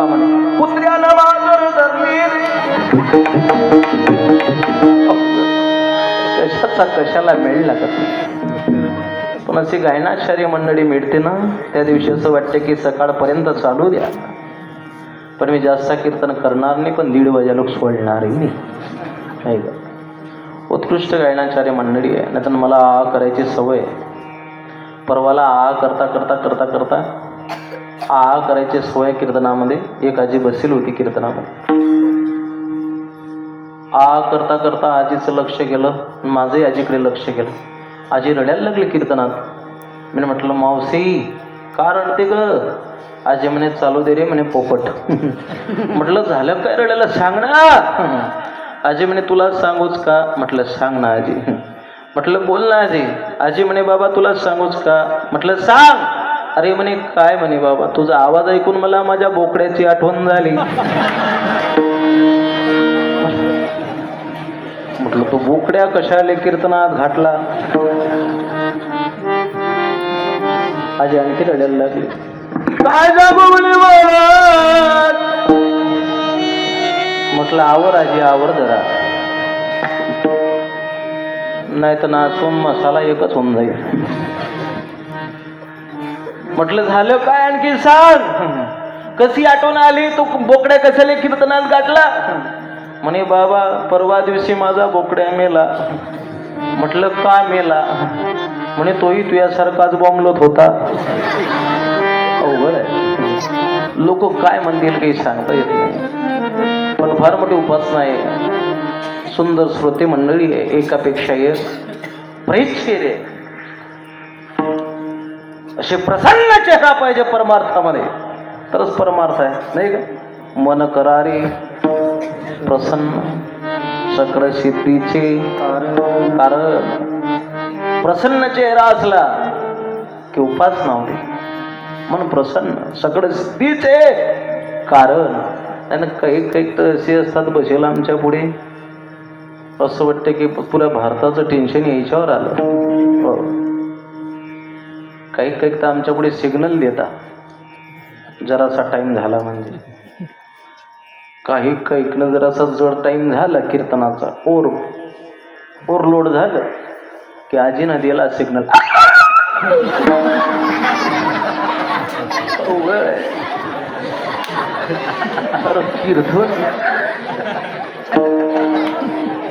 बाबा म्हणे कुत्र्यानं माजर धरली कशाचा कशाला मेळ लागत नाही पण अशी गायनाचार्य मंडळी मिळते ना त्या दिवशी असं वाटतं की सकाळपर्यंत चालू द्या. पण मी जास्त कीर्तन करणार नाही पण दीड वाजा लोक सोडणारही नाही. नाही का? उत्कृष्ट गायनाचार्य मंडळी आहे. नाही मला आ करायची सवय परवाला आ करता करता करता करता आ करायची सोय कीर्तनामध्ये. एक आजी बसेल होती कीर्तनामध्ये. आ करता करता आजीचं लक्ष गेलं. माझंही आजीकडे लक्ष गेलं. आजी रडायला लागली कीर्तनात. मी म्हटलं मावसी का रडते ग? आजी म्हणे चालू दे रे म्हणे पोपट. म्हटलं झालं काय रडायला? सांग ना. आजी म्हणे तुला सांगूच का? म्हटलं सांग ना आजी. म्हटलं बोल ना आजी. आजी म्हणे बाबा तुला सांगूच का? म्हटलं सांग. अरे म्हणे काय म्हणे बाबा तुझा आवाज ऐकून मला माझ्या बोकड्याची आठवण झाली. म्हटलं तो बोकड्या कशाले कीर्तनात घातला? आजी आणखी रडायला लागली. काय म्हटलं आवर आजी आवर जरा. नाही तर नाचून मसाला एकच होऊन जाईल. म्हटलं झालं काय आणखी सांग? कशी आठवण आली? तू बोकड्या कशाला कीर्तनात गाठला? म्हणे बाबा परवा दिवशी माझा बोकड्या मेला. म्हटलं का मेला? म्हणे तोही तुझ्यासारखाच बॉम्बलत होता. अवघड आहे. लोक काय म्हणतील काही सांगता येत नाही. पण फार मोठी उपासना आहे. सुंदर श्रोते मंडळी आहे एकापेक्षा एक. प्रेक्षेर आहे. असे प्रसन्न चेहरा पाहिजे परमार्थामध्ये. तरच परमार्थ आहे नाही का? मन करारी प्रसन्न सकळ सिद्धीचे कारण. प्रसन्न चेहरा असला की उपासना होते मन प्रसन्न सगळं सिद्धीचे कारण. आणि काही काही तर असे असतात बसेल आमच्या पुढे. असं वाटतं की पुऱ्या भारताचं टेन्शन यायच्यावर आलं. हो. काही काही तर आमच्या पुढे सिग्नल देता. जरासा टाइम झाला म्हणजे. काही कैकनं जरासा जड टाईम झाला कीर्तनाचा. ओर ओव्हरलोड झालं की आजीनं दिला सिग्नल अवघड कीर्तन.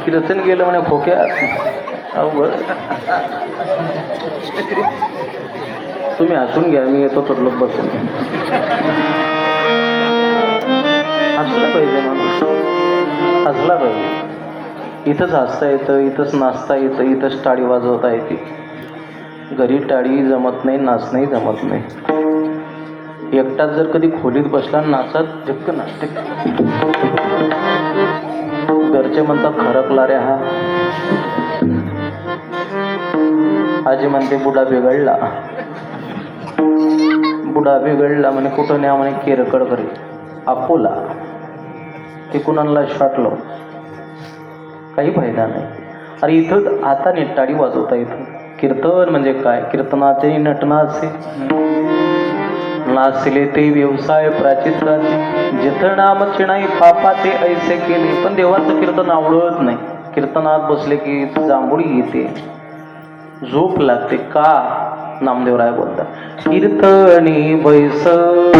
कीर्तन गेलं म्हणे खोक्यात. अवघड. तुम्ही हसून घ्या मी येतो तर लोक बसून हसला पाहिजे माणूस. हसला पाहिजे. इथंच हसता येतं इथंच नाचता येतं इथंच टाळी वाजवता येते. घरी टाळी जमत नाही नाचणंही जमत नाही. एकटाच जर कधी खोलीत बसला नाचत झक्क नाचते. घरचे म्हणतात खरकला रे हा. आजी म्हणते बुडा बिघडला. बुडा बिघडला म्हणे कुठं न्या म्हणे केरकड घरी. अकोला. ते कुणाला शॉट काही फायदा नाही. अरे इथं आता नेटाडी वाजवता इथं. कीर्तन म्हणजे काय? कीर्तनाचे नटनाचे. नाचले ते व्यवसाय प्राचित्राचे. जिथं नाम चिणाई पापाचे ऐसे केले. पण देवाचं कीर्तन आवडत नाही. कीर्तनात बसले की जांभुळी येते. झोप लागते. का? नामदेवराय बोलतात कीर्तनी बैस